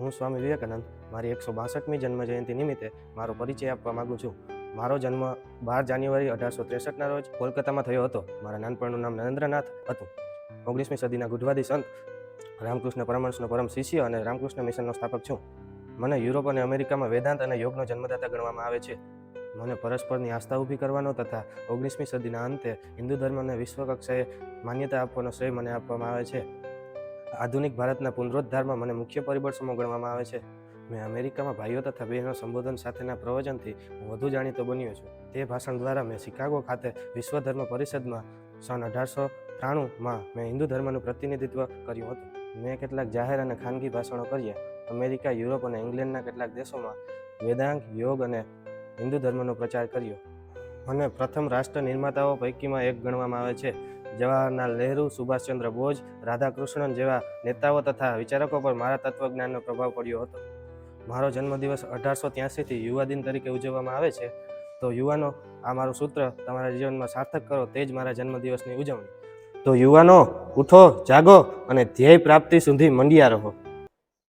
હું સ્વામી વિવેકાનંદ. મારી એકસો બાસઠમી જન્મજયંતિ નિમિત્તે મારો પરિચય આપવા માંગુ છું. મારો જન્મ બાર જાન્યુઆરી અઢારસો ત્રેસઠના રોજ કોલકાતામાં થયો હતો. મારા નાનપણનું નામ નરેન્દ્રનાથ હતું. ઓગણીસમી સદીના ગુઢવાદી સંત રામકૃષ્ણ પરમહંસનો પરમ શિષ્ય અને રામકૃષ્ણ મિશનનો સ્થાપક છું. મને યુરોપ અને અમેરિકામાં વેદાંત અને યોગનો જન્મદાતા ગણવામાં આવે છે. મને પરસ્પરની આસ્થા ઊભી કરવાનો તથા ઓગણીસમી સદીના અંતે હિન્દુ ધર્મને વિશ્વ કક્ષાએ માન્યતા આપવાનો શ્રેય મને આપવામાં આવે છે. આધુનિક ભારતના પુનરોદ્ધારમાં મને મુખ્ય પરિબળ સમૂહ ગણવામાં આવે છે. મેં અમેરિકામાં ભાઈઓ તથા બહેનો સંબોધન સાથેના પ્રવચનથી હું વધુ જાણીતો બન્યો છું. તે ભાષણ દ્વારા મેં શિકાગો ખાતે વિશ્વ ધર્મ પરિષદમાં સન અઢારસો ત્રાણુંમાં મેં હિન્દુ ધર્મનું પ્રતિનિધિત્વ કર્યું હતું. મેં કેટલાક જાહેર અને ખાનગી ભાષણો કર્યા. અમેરિકા, યુરોપ અને ઇંગ્લેન્ડના કેટલાક દેશોમાં વેદાંત, યોગ અને હિન્દુ ધર્મનો પ્રચાર કર્યો. મને પ્રથમ રાષ્ટ્ર નિર્માતાઓ પૈકીમાં એક ગણવામાં આવે છે. જવાહરલાલ નહેરુ, સુભાષચંદ્ર બોઝ, રાધાકૃષ્ણન જેવા નેતાઓ તથા વિચારકો પર મારા તત્વજ્ઞાનનો પ્રભાવ પડ્યો હતો. મારો જન્મદિવસ અઢારસો ત્યાસીથી યુવા દિન તરીકે ઉજવવામાં આવે છે. તો યુવાનો, આ મારું સૂત્ર, તમારા જીવનમાં સાર્થક કરો તે જ મારા જન્મદિવસની ઉજવણી. તો યુવાનો, ઉઠો, જાગો અને ધ્યેય પ્રાપ્તિ સુધી મંડિયા રહો.